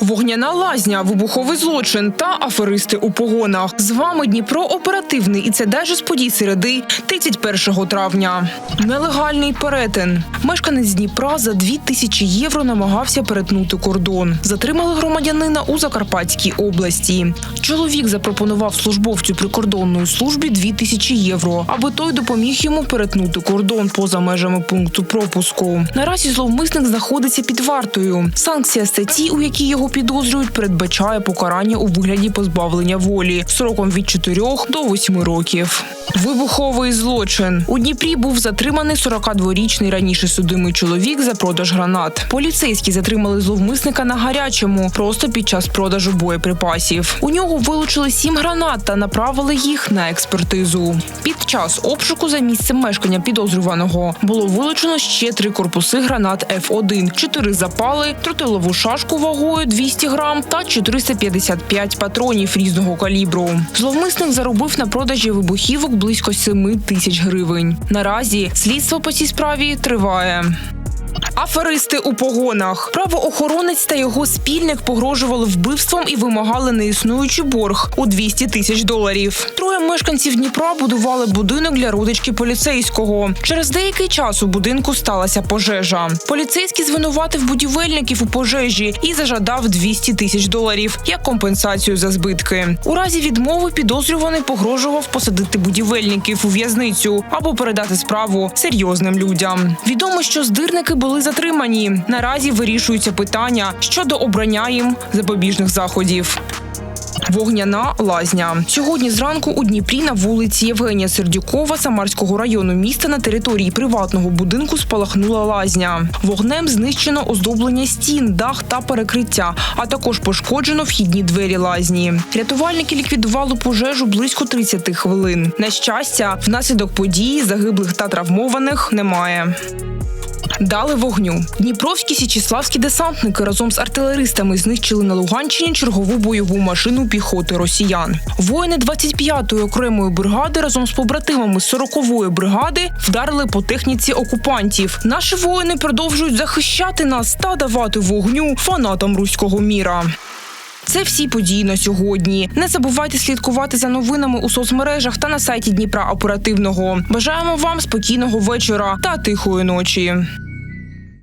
Вогняна лазня, вибуховий злочин та аферисти у погонах. З вами Дніпро оперативний і це даже з подій середи 31 травня. Нелегальний перетин. Мешканець Дніпра за 2 тисячі євро намагався перетнути кордон. Затримали громадянина у Закарпатській області. Чоловік запропонував службовцю прикордонної службі 2 тисячі євро, аби той допоміг йому перетнути кордон поза межами пункту пропуску. Наразі зловмисник знаходиться під вартою. Санкція статті, у якій його підозрюють, передбачає покарання у вигляді позбавлення волі сроком від 4 до 8 років. Вибуховий злочин у Дніпрі був затриманий 42-річний раніше судимий чоловік за продаж гранат. Поліцейські затримали зловмисника на гарячому, просто під час продажу боєприпасів. У нього вилучили сім гранат та направили їх на експертизу. Під час обшуку за місцем мешкання підозрюваного було вилучено ще три корпуси гранат F1, чотири запали, тротилову шашку вагою 200 грам та 455 патронів різного калібру. Зловмисник заробив на продажі вибухівок близько 7 тисяч гривень. Наразі слідство по цій справі триває. Аферисти у погонах. Правоохоронець та його спільник погрожували вбивством і вимагали неіснуючий борг у 200 тисяч доларів. Троє мешканців Дніпра будували будинок для родички поліцейського. Через деякий час у будинку сталася пожежа. Поліцейський звинуватив будівельників у пожежі і зажадав 200 тисяч доларів як компенсацію за збитки. У разі відмови підозрюваний погрожував посадити будівельників у в'язницю або передати справу серйозним людям. Відомо, що здирники були затримані. Наразі вирішуються питання щодо обрання їм запобіжних заходів. Вогняна лазня сьогодні зранку у Дніпрі на вулиці Євгенія Сердюкова Самарського району міста на території приватного будинку спалахнула лазня. Вогнем знищено оздоблення стін, дах та перекриття, а також пошкоджено вхідні двері лазні. Рятувальники ліквідували пожежу близько 30 хвилин. На щастя, внаслідок події загиблих та травмованих немає. Дали вогню. Дніпровські січіславські десантники разом з артилеристами знищили на Луганщині чергову бойову машину піхоти росіян. Воїни 25-ї окремої бригади разом з побратимами 40-ї бригади вдарили по техніці окупантів. Наші воїни продовжують захищати нас та давати вогню фанатам руського міра. Це всі події на сьогодні. Не забувайте слідкувати за новинами у соцмережах та на сайті Дніпра Оперативного. Бажаємо вам спокійного вечора та тихої ночі.